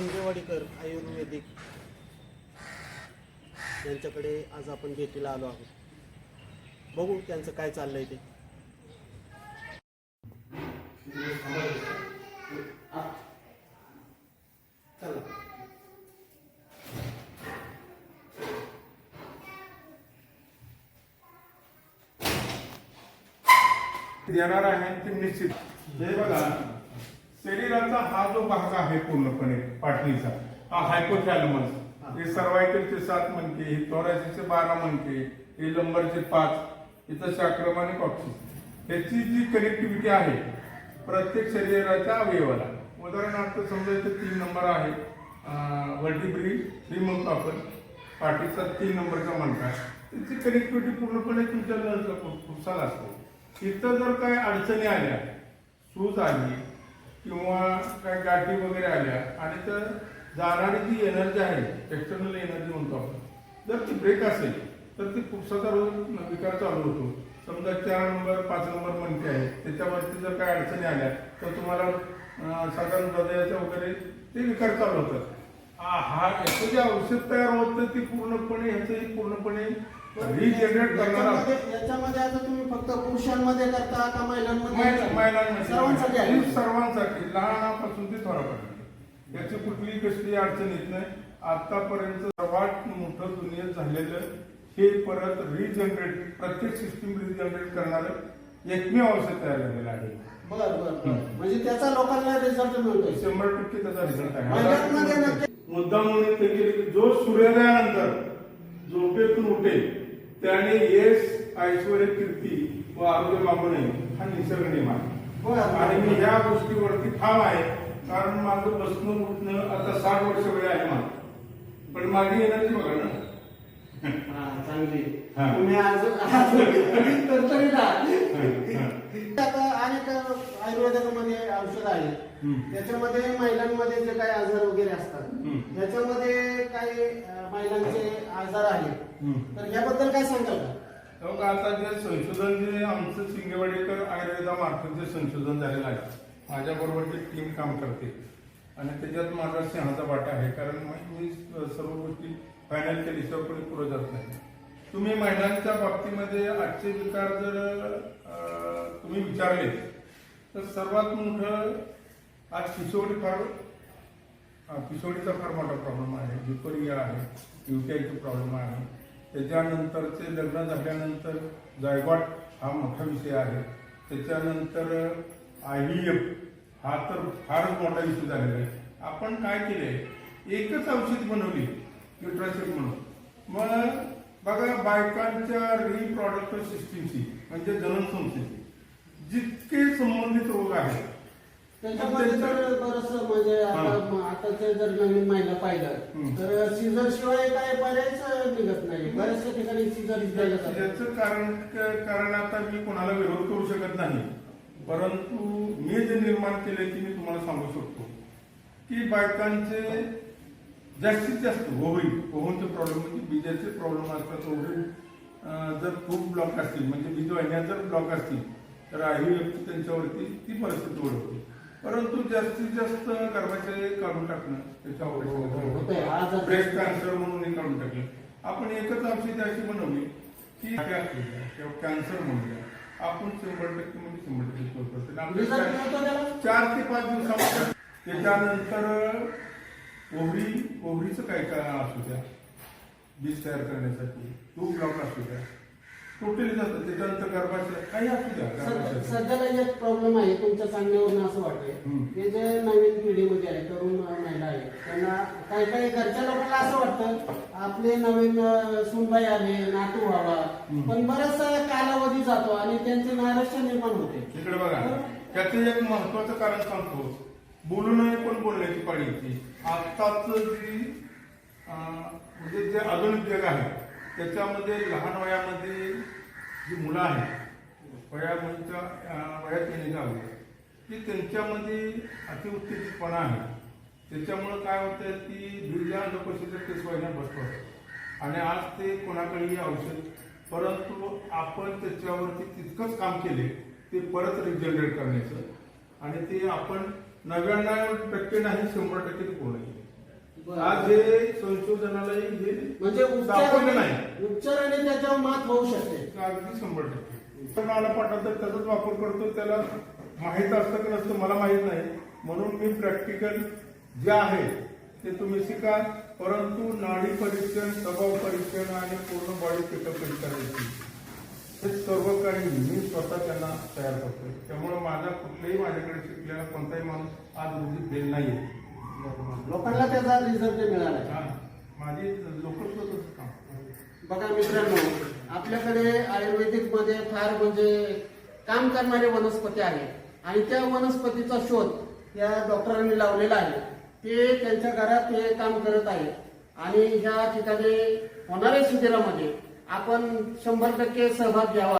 शिंदेवाडीकर आयुर्वेदिक यांच्याकडे आज आपण भेटीला आलो आहोत. बघू त्यांचं काय चाललंय ते. चला देणार आहे ते निश्चित. हे बघा. शरीराचा हा जो भाग आहे पूर्णपणे पाठणीचा हा हायपोथॅलमस हे. सर्वायकलचे सात मणके हे थोरासीचे बारा मणके हे लंबरचे पाच इथं शाक्रम आणि कॉक्सिस ह्याची जी कनेक्टिव्हिटी आहे प्रत्येक शरीराच्या अवयवाला. उदाहरणार्थ समजा इथे तीन नंबर आहे वर्टिब्री थ्री म्हणतो आपण पाठीचा तीन नंबरचा मणका. त्याची कनेक्टिव्हिटी पूर्णपणे तुमच्या फुफ्साला असते. इथं जर काय अडचणी आल्या सूज आली किंवा काही गाठी वगैरे आल्या आणि तर जाणारी जी एनर्जी आहे एक्सटर्नल एनर्जी म्हणतो आपण जर ती ब्रेक असेल तर ती फुफ्साचा रोग विकार चालू होतो. समजा चार नंबर पाच नंबर मनके आहे त्याच्यावरती जर काय अडचणी आल्या तर तुम्हाला साधारण हृदयाच्या वगैरे ते विकार चालू होतात. हा याचं जे औषध तयार होतं ती पूर्णपणे ह्याचं पूर्णपणे रिजनरेट करणारा याच्यामध्ये याच्यामध्ये आता तुम्ही फक्त पुरुषांमध्ये करता का महिलांमध्ये महिला- महिलांमध्ये. सर्वांसाठी आहे. ही सर्वांसाठी. लहानापासून ते थोरापर्यंत याची कुठली कसली अडचण येत नाही. आतापर्यंत सर्वात मोठं दुनियेत झालेलं हे परत रिजनरेट प्रत्येक सिस्टीम रिजनरेट करणारं एकमेव औषध तयार झालेलं आहे. बर बर बर. म्हणजे त्याचा लोकांना रिझल्ट मिळतोय. शंभर टक्के त्याचा रिझल्ट महिलांमध्ये आहे. नक्की मुद्दा म्हणून ते केले की जो सूर्योदयानंतर झोपेतून उठेल त्याने यश ऐश्वर कीर्ती व आरोग्य मागू नये हा निसर्ग नियम आहे बर. आणि मी ह्या गोष्टीवरती ठाम आहे कारण माझं बसणं उठणं आता साठ वर्ष वेळ आहे मला पण माझी एनर्जी बघा ना हा, चांगली हा. तुम्ही आज. हा. आता अनेक आयुर्वेदामध्ये औषध हम्म. त्याच्यामध्ये महिलांमध्ये जे काही आजार वगैरे असतात हम्म. त्याच्यामध्ये काही महिलांचे आजार आहेत. तर याबद्दल काय सांगाल का आता जे संशोधन जे आमचं सिंगेवाडीकर आयुर्वेदामार्फत जे संशोधन झालेलं आहे माझ्या बरोबर जी टीम काम करते आणि त्याच्यात माझा सिंहाचा वाटा आहे कारण मी सर्व गोष्टी फायनल केल्याशिवाय कोणी पुढे जात नाही तुम्ही महिलांच्या बाबतीमध्ये आजचे विकार जर तुम्ही विचारले तर सर्वात मोठं आज पिसोडी फार पिसोडीचा फार मोठा प्रॉब्लेम आहे डिपोरिया आहे युटीआयचा प्रॉब्लेम आहे. त्याच्यानंतरचे लग्न झाल्यानंतर जायगॉट हा मोठा विषय आहे. त्याच्यानंतर आय व्ही एफ हा तर फारच मोठा विषय झालेला आहे. आपण काय केले एकच औषध बनवली युट्रासिड म्हणून. मग बघा बायकांच्या रिप्रॉडक्टिव्ह सिस्टीमची म्हणजे जननसंस्थेची जितके संबंधित रोग आहेत त्याच्यामध्ये तर बरंच म्हणजे आता आताचे जर नवीन महिला पाहिलं. तर सीझर शिवाय काय पर्यायच निघत नाही. बऱ्याचशा ठिकाणी सीझर याचं कारण कारण आता मी कोणाला विरोध करू शकत नाही. परंतु मी जे निर्माण केले ते मी तुम्हाला सांगू शकतो. की बायकांचे जास्तीत जास्त ओव्हरी ओव्हनचे प्रॉब्लेम म्हणजे बीजाचे प्रॉब्लेम असतात ओव्हरी जर खूप ब्लॉक असतील म्हणजे बीज वाहिन्या जर ब्लॉक असतील तर आही व्यक्ती त्यांच्यावरती ती परिस्थिती ओढवते. परंतु जास्तीत जास्त गर्भाशय काढून टाकणं त्याच्यावर ब्रेस्ट कॅन्सर म्हणून हे काढून टाकलं. आपण एकच औषध अशी बनवली की किंवा कॅन्सर म्हणूया आपण शंभर टक्के म्हणजे शंभर टक्के चार ते पाच दिवसामध्ये. त्याच्यानंतर ओव्हरी ओव्हरीचं काय काय असू द्या. बीज तयार करण्यासाठी. टू ब्लॉक असू द्या. टोटली जातं त्याच्यानंतर गर्भाशय काही असू द्या गर्भाशय. सध्याला एक प्रॉब्लेम आहे तुमच्या सांगण्यावरून असं वाटतंय हम्म. की जे नवीन पिढीमध्ये आहे तरुण महिला आहे त्यांना काही काही घरच्या लोकांना असं वाटतं आपले नवीन अं, सूनबाई आले नातू व्हावा. हम्म. पण बराच कालावधी जातो आणि त्यांचे नैराश्य निर्माण होते. इकडे बघा त्याचं एक महत्वाचं कारण सांगतो. बोलू नये पण बोलण्याची पाळी येते आत्ताच जी अं, म्हणजे जे आधुनिक जग आहे त्याच्यामध्ये लहान वयामध्ये जी मुलं आहेत वयामधच्या वयात येणे जावे ती त्यांच्यामध्ये अतिउत्तेजितपणा आहे. त्याच्यामुळं काय होतं की दुर्या लोकशीचं केस व्हायला बसतो. आणि आज ते कोणाकडेही औषध परंतु आपण त्याच्यावरती तितकंच काम केले ते परत रिजनरेट करण्याचं. आणि ते आपण नव्याण्णव टक्के नाही शंभर टक्के ते पूर्ण आज हे संशोधनाला हे म्हणजे उपचार नाही. उपचाराने त्याच्यावर मात होऊ शकते. अगदी शंभर टक्के. पण मला पाठवतात तर त्याचाच वापर करतो त्याला माहीत असतं की नसतं मला माहीत नाही. म्हणून मी प्रॅक्टिकल जे आहे ते तुम्ही शिका. परंतु नाडी परीक्षण स्वभाव परीक्षण आणि पूर्ण बॉडी चेकअप करायची हे सर्व काही मी स्वतः त्यांना तयार करतोय. त्यामुळे माझा कुठल्याही माझ्याकडे शिकलेला कोणताही माणूस आज रोजी फेल नाहीये. लोकांना त्याचा रिझल्ट मिळाला हा, माझी लोकच काम. बघा मित्रांनो आपल्याकडे आयुर्वेदिकमध्ये फार म्हणजे काम करणारे वनस्पती आहेत. आणि त्या वनस्पतीचा शोध या डॉक्टरांनी लावलेला आहे. ते त्यांच्या घरात हे काम करत आहेत. आणि ह्या ठिकाणी होणाऱ्या शिबिरामध्ये आपण शंभर टक्के सहभाग घ्यावा.